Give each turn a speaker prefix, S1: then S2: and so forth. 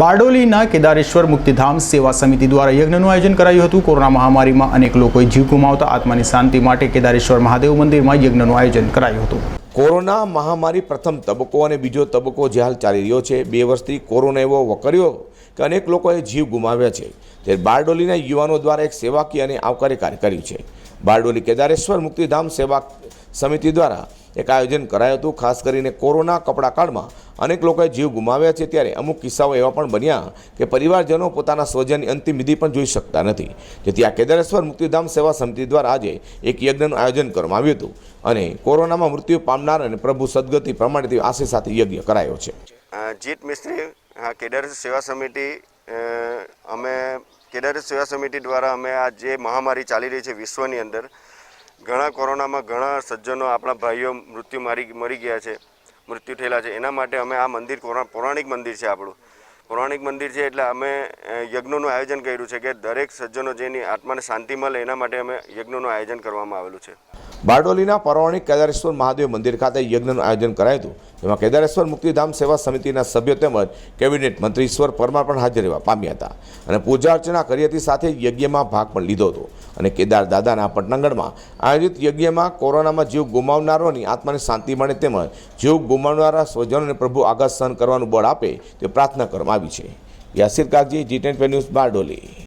S1: બારડોલીના કેદારેશ્વર મુક્તિધામ સેવા સમિતિ દ્વારા યજ્ઞનું આયોજન કરાયું હતું. કોરોના મહામારીમાં અનેક લોકોએ જીવ ગુમાવતા આત્માની શાંતિ માટે કેદારેશ્વર મહાદેવ મંદિરમાં યજ્ઞનું આયોજન કરાયું હતું.
S2: કોરોના મહામારી પ્રથમ તબક્કો અને બીજો તબક્કો જે હાલ ચાલી રહ્યો છે, બે વર્ષથી કોરોના એવો વકર્યો કે અનેક લોકોએ જીવ ગુમાવ્યા છે. ત્યારે બારડોલીના યુવાનો દ્વારા એક સેવાકીય અને આવકારી કાર્ય કર્યું છે. બારડોલી કેદારેશ્વર મુક્તિધામ સેવા સમિતિ દ્વારા એક આયોજન કરાયું હતું. ખાસ કરીને કોરોના કપડા કાળમાં અનેક લોકોએ જીવ ગુમાવ્યા છે ત્યારે અમુક કિસ્સાઓ એવા પણ બન્યા કે પરિવારજનો પોતાના સ્વજનની અંતિમ વિધિ પણ જોઈ શકતા નથી. જેથી આ કેદારેશ્વર મુક્તિધામ સેવા સમિતિ દ્વારા આજે એક યજ્ઞનું આયોજન કરવામાં આવ્યું હતું અને કોરોનામાં મૃત્યુ પામનાર અને પ્રભુ સદગતિ પ્રમાણે આશી સાથે યજ્ઞ કરાયો છે.
S3: જીત મિસ્ત્રી, હા, કેદારેશ્વર સેવા સમિતિ અમે કેદારેશ્વર સેવા સમિતિ દ્વારા અમે આ જે મહામારી ચાલી રહી છે વિશ્વની અંદર ઘણા કોરોનામાં ઘણા સજ્જનો આપણા ભાઈઓ મૃત્યુ મારી મરી ગયા છે, મૃત્યુ થયેલા છે. એના માટે અમે આ મંદિર પૌરાણિક મંદિર છે આપણું. પૌરાણિક મંદિર છે એટલે અમે યજ્ઞોનું આયોજન કર્યું છે કે દરેક સજ્જનો જેની આત્માને શાંતિ મળે એના માટે અમે યજ્ઞોનું આયોજન કરવામાં આવેલું છે.
S2: બારડોલીના પૌરાણિક કેદારેશ્વર મહાદેવ મંદિર ખાતે યજ્ઞનું આયોજન કરાયું હતું. જેમાં કેદારેશ્વર મુક્તિધામ સેવા સમિતિના સભ્યો તેમજ કેબિનેટ મંત્રી ઈશ્વર પરમાર પણ હાજર રહેવા પામ્યા હતા અને પૂજા અર્ચના કરી હતી સાથે યજ્ઞમાં ભાગ પણ લીધો હતો. અને કેદાર દાદાના પટનાગઢમાં આયોજિત યજ્ઞમાં કોરોનામાં જીવ ગુમાવનારોની આત્માને શાંતિ મળે તેમજ જીવ ગુમાવનારા સ્વજનોને પ્રભુ આઘાત સહન કરવાનું બળ આપે તે પ્રાર્થના કરવામાં આવી છે. Yasir Kagzi, G ten news Bardoli.